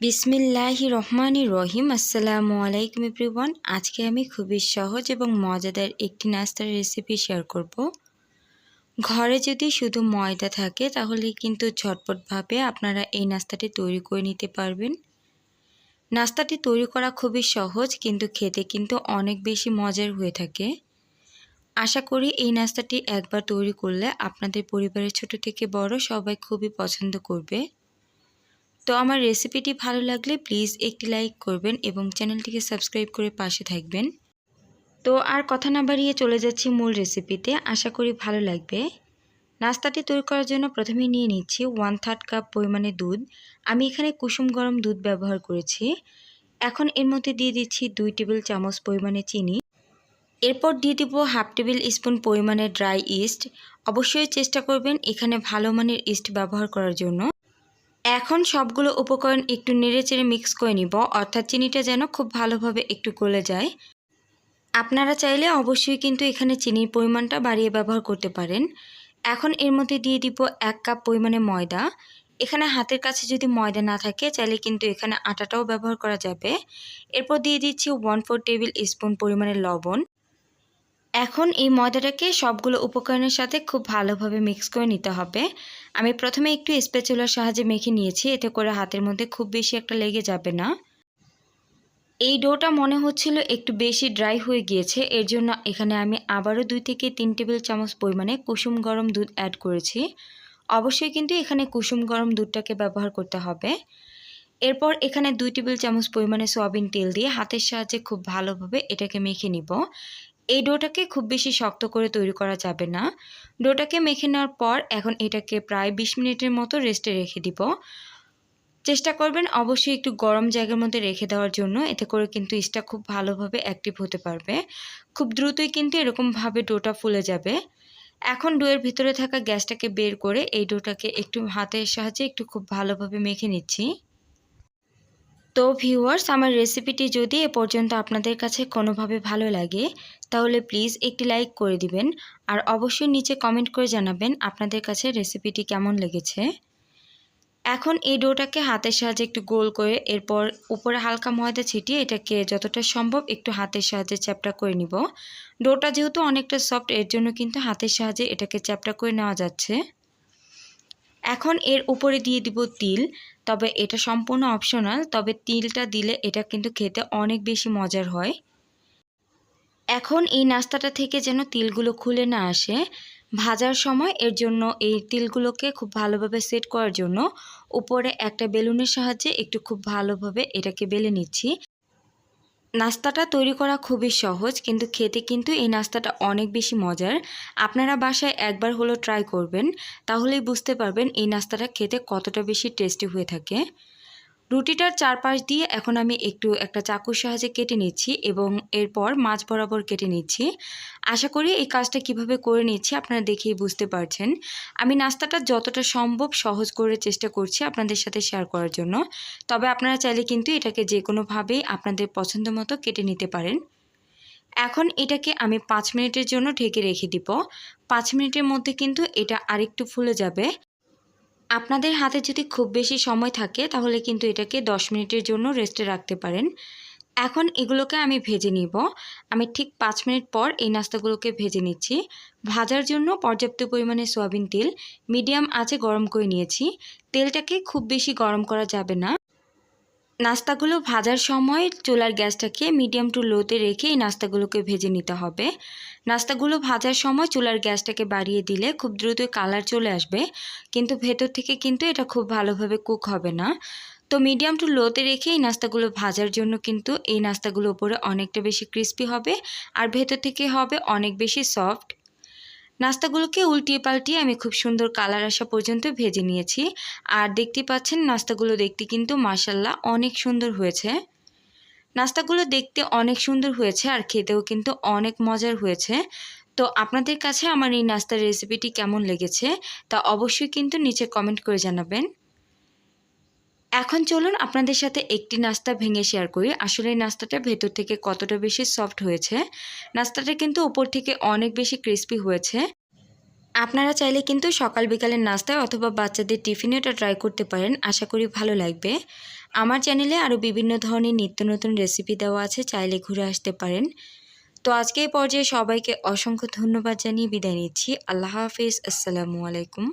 বিসমিল্লাহি রহমানি রহিম। আসসালামু আলাইকুম এভরিওয়ান। আজকে আমি খুবই সহজ এবং মজাদার একটি নাস্তার রেসিপি শেয়ার করব। ঘরে যদি শুধু ময়দা থাকে, তাহলে কিন্তু ঝটপটভাবে আপনারা এই নাস্তাটি তৈরি করে নিতে পারবেন। নাস্তাটি তৈরি করা খুবই সহজ, কিন্তু খেতে কিন্তু অনেক বেশি মজার হয়ে থাকে। আশা করি এই নাস্তাটি একবার তৈরি করলে আপনাদের পরিবারের ছোট থেকে বড় সবাই খুবই পছন্দ করবে। তো আমার রেসিপিটি ভালো লাগলে প্লিজ একটি লাইক করবেন এবং চ্যানেলটিকে সাবস্ক্রাইব করে পাশে থাকবেন। তো আর কথা না বাড়িয়ে চলে যাচ্ছি মূল রেসিপিতে আশা করি ভালো লাগবে। নাস্তাটি তৈরি করার জন্য প্রথমে নিয়ে নিচ্ছি ওয়ান থার্ড কাপ পরিমাণে দুধ। আমি এখানে কুসুম গরম দুধ ব্যবহার করেছি। এখন এর মধ্যে দিয়ে দিচ্ছি দুই টেবিল চামচ পরিমাণে চিনি। এরপর দিয়ে দিব হাফ টেবিল স্পুন পরিমাণে ড্রাই ইস্ট অবশ্যই চেষ্টা করবেন এখানে ভালো মানের ইস্ট ব্যবহার করার জন্য। এখন সবগুলো উপকরণ একটু নেড়ে চেড়ে মিক্স করে নিব, অর্থাৎ চিনিটা যেন খুব ভালোভাবে একটু গলে যায়। আপনারা চাইলে অবশ্যই কিন্তু এখানে চিনির পরিমাণটা বাড়িয়ে ব্যবহার করতে পারেন। এখন এর মধ্যে দিয়ে দিব এক কাপ পরিমাণে ময়দা। এখানে হাতের কাছে যদি ময়দা না থাকে, চাইলে কিন্তু এখানে আটাটাও ব্যবহার করা যাবে। এরপর দিয়ে দিচ্ছি ওয়ান ফোর টেবিল স্পুন পরিমাণে লবণ। এখন এই ময়দাটাকে সবগুলো উপকরণের সাথে খুব ভালোভাবে মিক্স করে নিতে হবে। আমি প্রথমে একটু স্পেচুলার সাহায্যে মেখে নিয়েছি, এতে করে হাতের মধ্যে খুব বেশি একটা লেগে যাবে না। এই ডোটা মনে হচ্ছিল একটু বেশি ড্রাই হয়ে গিয়েছে, এর জন্য এখানে আমি আবারও দুই থেকে তিন টেবিল চামচ পরিমাণে কুসুম গরম দুধ অ্যাড করেছি। অবশ্যই কিন্তু এখানে কুসুম গরম দুধটাকে ব্যবহার করতে হবে। এরপর এখানে দুই টেবিল চামচ পরিমাণে সয়াবিন তেল দিয়ে হাতের সাহায্যে খুব ভালোভাবে এটাকে মেখে নিব। এই ডোটাকে খুব বেশি শক্ত করে তৈরি করা যাবে না। ডোটাকে মেখে নেওয়ার পর এখন এটাকে প্রায় বিশ মিনিটের মতো রেস্টে রেখে দিব। চেষ্টা করবেন অবশ্যই একটু গরম জায়গার মধ্যে রেখে দেওয়ার জন্য। এতে করে কিন্তু ইস্টটা খুব ভালোভাবে অ্যাক্টিভ হতে পারবে। খুব দ্রুতই কিন্তু এরকমভাবে ডোটা ফুলে যাবে। এখন ডোয়ের ভিতরে থাকা গ্যাসটাকে বের করে এই ডোটাকে একটু হাতের সাহায্যে একটু খুব ভালোভাবে মেখে নিচ্ছি। তো ভিউয়ার্স আমার রেসিপিটি যদি এ পর্যন্ত আপনাদের কাছে কোনোভাবে ভালো লাগে, তাহলে প্লিজ একটি লাইক করে দিবেন। আর অবশ্যই নিচে কমেন্ট করে জানাবেন আপনাদের কাছে রেসিপিটি কেমন লেগেছে। এখন এই ডোটাকে হাতের সাহায্যে একটু গোল করে, এরপর উপরে হালকা ময়দা ছিটিয়ে এটাকে যতটা সম্ভব একটু হাতের সাহায্যে চ্যাপটা করে নিব। ডোটা যেহেতু অনেকটা সফট এর জন্য কিন্তু হাতের সাহায্যে এটাকে চ্যাপটা করে নেওয়া যাচ্ছে। এখন এর উপরে দিয়ে দিব তিল। তবে এটা সম্পূর্ণ অপশনাল তবে তিলটা দিলে এটা কিন্তু খেতে অনেক বেশি মজার হয়। এখন এই নাস্তাটা থেকে যেন তিলগুলো খুলে না আসে। ভাজার সময় এর জন্য এই তিলগুলোকে খুব ভালোভাবে সেট করার জন্য উপরে একটা বেলুনের সাহায্যে একটু খুব ভালোভাবে এটাকে বেলে নিচ্ছি। নাস্তাটা তৈরি করা খুবই সহজ, কিন্তু খেতে কিন্তু এই নাস্তাটা অনেক বেশি মজার। আপনারা বাসায় একবার হলো ট্রাই করবেন, তাহলেই বুঝতে পারবেন এই নাস্তাটা খেতে কতটা বেশি টেস্টি হয়ে থাকে। রুটিটার চারপাশ দিয়ে এখন আমি একটু একটা চাকুর সাহায্যে কেটে নিচ্ছি এবং এরপর মাছ বরাবর কেটে নিচ্ছি। আশা করি এই কাজটা কীভাবে করে নিচ্ছি আপনারা দেখেই বুঝতে পারছেন। আমি নাস্তাটা যতটা সম্ভব সহজ করে চেষ্টা করছি আপনাদের সাথে শেয়ার করার জন্য। তবে আপনারা চাইলে কিন্তু এটাকে যে কোনোভাবেই আপনাদের পছন্দ মতো কেটে নিতে পারেন। এখন এটাকে আমি পাঁচ মিনিটের জন্য ঢেকে রেখে দিব। পাঁচ মিনিটের মধ্যে কিন্তু এটা আরেকটু ফুলে যাবে। আপনাদের হাতে যদি খুব বেশি সময় থাকে, তাহলে কিন্তু এটাকে 10 মিনিটের জন্য রেস্টে রাখতে পারেন। এখন এগুলোকে আমি ভেজে নিব। আমি ঠিক পাঁচ মিনিট পর এই নাস্তাগুলোকে ভেজে নিচ্ছি। ভাজার জন্য পর্যাপ্ত পরিমাণে সয়াবিন তেল, মিডিয়াম আঁচে গরম করে নিয়েছি। তেলটাকে খুব বেশি গরম করা যাবে না। নাস্তাগুলো ভাজার সময় চুলার গ্যাসটাকে মিডিয়াম টু লোতে রেখে এই নাস্তাগুলোকে ভেজে নিতে হবে। নাস্তাগুলো ভাজার সময় চুলার গ্যাসটাকে বাড়িয়ে দিলে খুব দ্রুত কালার চলে আসবে, কিন্তু ভেতর থেকে কিন্তু এটা খুব ভালোভাবে কুক হবে না। তো মিডিয়াম টু লোতে রেখে এই নাস্তাগুলো ভাজার জন্য কিন্তু এই নাস্তাগুলো উপরে অনেকটা বেশি ক্রিস্পি হবে, আর ভেতর থেকে হবে অনেক বেশি সফট। নাস্তাগুলোকে উল্টিয়ে পাল্টিয়ে আমি খুব সুন্দর কালার আসা পর্যন্ত ভেজে নিয়েছি। আর দেখতে পাচ্ছেন, নাস্তাগুলো দেখতে কিন্তু মাসাল্লাহ অনেক সুন্দর হয়েছে। নাস্তাগুলো দেখতে অনেক সুন্দর হয়েছে আর খেতেও কিন্তু অনেক মজার হয়েছে। তো আপনাদের কাছে আমার এই নাস্তার রেসিপিটি কেমন লেগেছে তা অবশ্যই কিন্তু নিচে কমেন্ট করে জানাবেন। এখন চলুন আপনাদের সাথে একটি নাস্তা ভেঙে শেয়ার করি। আসলে এই নাস্তাটা ভেতর থেকে কতটা বেশি সফট হয়েছে, নাস্তাটা কিন্তু উপর থেকে অনেক বেশি ক্রিস্পি হয়েছে। আপনারা চাইলে কিন্তু সকাল বিকালের নাস্তায় অথবা বাচ্চাদের টিফিনে এটা ট্রাই করতে পারেন, আশা করি ভালো লাগবে। আমার চ্যানেলে আরও বিভিন্ন ধরনের নিত্য নতুন রেসিপি দেওয়া আছে, চাইলে ঘুরে আসতে পারেন। তো আজকে এই পর্যায়ে সবাইকে অসংখ্য ধন্যবাদ জানিয়ে বিদায় নিচ্ছি। আল্লাহ হাফিজ, আসসালামু আলাইকুম।